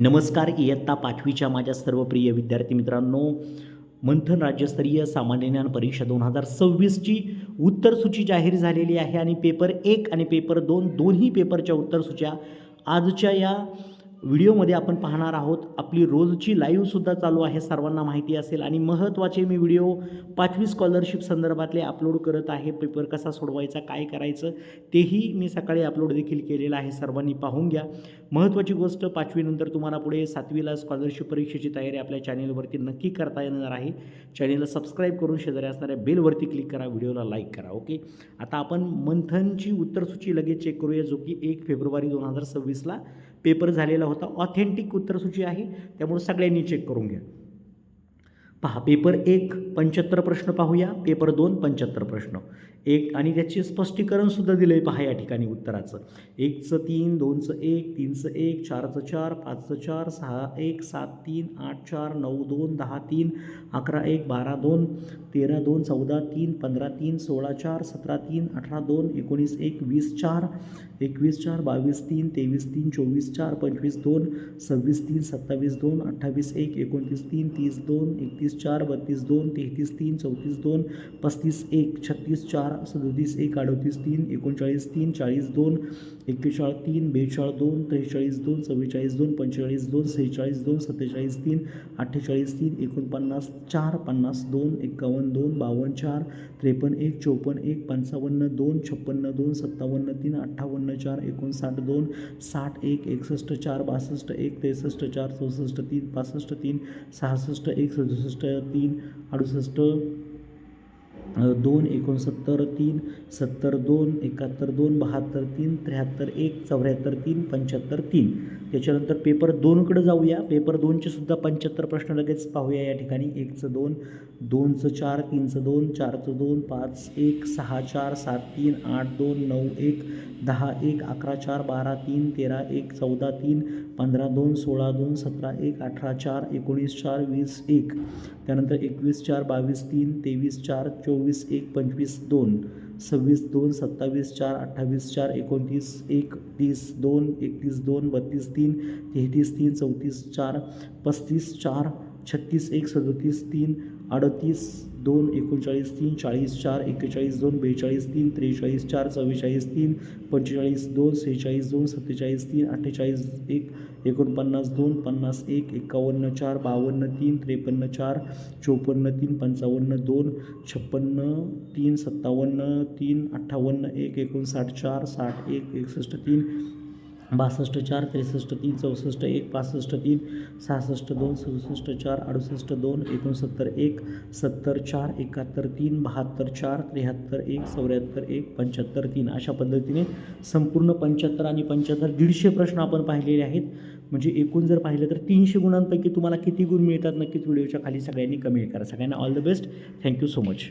नमस्कार इयत्ता पाचवीच्या माझ्या सर्व प्रिय विद्यार्थी मित्रांनो. मंथन राज्यस्तरीय सामान्य ज्ञान परीक्षा दोन हजार सव्वीसची उत्तरसूची जाहीर झालेली आहे आणि पेपर एक आणि पेपर दोन दोन्ही पेपरच्या उत्तरसूच्या आजच्या या व्हिडिओमध्ये आपण पाहणार आहोत आपली रोजची लाईव्हसुद्धा चालू आहे सर्वांना माहिती असेल. आणि महत्त्वाचे मी व्हिडिओ पाचवी स्कॉलरशिप संदर्भातले अपलोड करत आहे. पेपर कसा सोडवायचा काय करायचं तेही मी सकाळी अपलोड देखील केलेलं आहे. सर्वांनी पाहून घ्या. महत्त्वाची गोष्ट पाचवीनंतर तुम्हाला पुढे सातवीला स्कॉलरशिप परीक्षेची तयारी आपल्या चॅनेलवरती नक्की करता येणार आहे. चॅनेलला सबस्क्राईब करून शेजारी असणाऱ्या बेलवरती क्लिक करा व्हिडिओला लाईक करा ओके आता आपण मंथनची उत्तरसूची लगेच चेक करूया जो की एक फेब्रुवारी दोन हजार सव्वीसला पेपर झालेला होता. ऑथेंटिक उत्तरसूची आहे. त्यामुळे सगळ्यांनी चेक करून घ्या. पहा पेपर एक पंच्याहत्तर प्रश्न पाहूया. पेपर दोन पंच्याहत्तर प्रश्न. एक आणि त्याचे स्पष्टीकरणसुद्धा दिलं आहे पहा या ठिकाणी उत्तराचं. एकचं तीन दोनचं एक तीनचं एक चारचं चार पाचचं चार सहा एक सात तीन आठ चार नऊ दोन दहा तीन अकरा एक बारा दोन तेरा दोन चौदा तीन पंधरा तीन सोळा चार सतरा तीन अठरा दोन एकोणीस एक वीस चार एकवीस चार बावीस तीन तेवीस तीन चोवीस चार पंचवीस दोन सव्वीस तीन सत्तावीस दोन अठ्ठावीस एक एकोणतीस तीन तीस दोन एकतीस चार बत्तीस दोन तेहतीस तीन चौतीस दोन पस्तीस एक छत्तीस चार सदतीस एक अडतीस तीन एकोणचाळीस तीन चाळीस दोन एक्केचाळीस तीन बेचाळ दोन त्रेचाळीस दोन चव्वेचाळीस दोन पंचेचाळीस दोन सेहेचाळीस दोन सत्तेचाळीस तीन अठ्ठेचाळीस तीन एकोणपन्नास चार पन्नास दोन एक्कावन्न दोन बावन्न चार त्रेपन्न एक चौपन्न एक पंचावन्न दोन छप्पन्न दोन सत्तावन्न तीन अठ्ठावन्न चार एकोणसाठ दोन साठ एक एकसष्ट चार बासष्ट एक त्रेसष्ट चार चौसष्ट तीन पासष्ट तीन सहासष्ट एक सदुसष्ट तीन अडुसष्ट दोन एकोणसत्तर तीन सत्तर दोन एकाहत्तर दोन बहात्तर तीन त्र्याहत्तर एक चौऱ्याहत्तर तीन पंच्याहत्तर तीन. त्याच्यानंतर पेपर दोनकडे जाऊया. पेपर दोनचे सुद्धा पंच्याहत्तर प्रश्न लगेच पाहूया या ठिकाणी. एकचं दोन दोनचं चार तीनचं दोन चारचं दोन पाच एक सहा चार सात तीन आठ दोन नऊ एक दहा एक अकरा चार बारा तीन तेरा एक चौदा तीन पंधरा दोन सोळा दोन सतरा एक अठरा चार एकोणीस चार वीस एक. त्यानंतर एकवीस चार बावीस तीन तेवीस चार चोवीस एक पंचवीस दोन सव्वीस दोन सत्तावीस चार अठ्ठावीस चार एकोणतीस एक तीस दोन एकतीस दोन बत्तीस तीन तेहतीस तीन चौतीस चार पस्तीस चार छत्तीस एक सदतीस तीन अडतीस दोन एकोणचाळीस तीन चाळीस चार एक्केचाळीस दोन बेचाळीस तीन त्रेचाळीस चार चव्वेचाळीस तीन पंचेचाळीस दोन सेहेचाळीस दोन सत्तेचाळीस तीन अठ्ठेचाळीस एक एकोणपन्नास दोन पन्नास एक एकावन्न चार बावन्न तीन त्रेपन्न चार चोपन्न तीन पंचावन्न दोन छप्पन्न तीन सत्तावन्न तीन अठ्ठावन्न एक एकोणसाठ चार साठ एक एकसष्ट तीन बासष्ट चार त्रेसष्ट तीन चौसष्ट एक पासष्ट तीन सहासष्ट दोन सदुसष्ट चार अडुसष्ट दोन एकोणसत्तर एक सत्तर चार एकाहत्तर तीन बहात्तर चार त्र्याहत्तर एक चौऱ्याहत्तर एक पंच्याहत्तर तीन अशा पद्धतीने संपूर्ण पंच्याहत्तर आणि पंच्याहत्तर दीडशे प्रश्न आपण पाहिलेले आहेत. म्हणजे एकूण जर पाहिलं तर तीनशे गुणांपैकी तुम्हाला किती गुण मिळतात नक्कीच व्हिडिओच्या खाली सगळ्यांनी कमेंट करा. सगळ्यांना all the best. Thank you so much.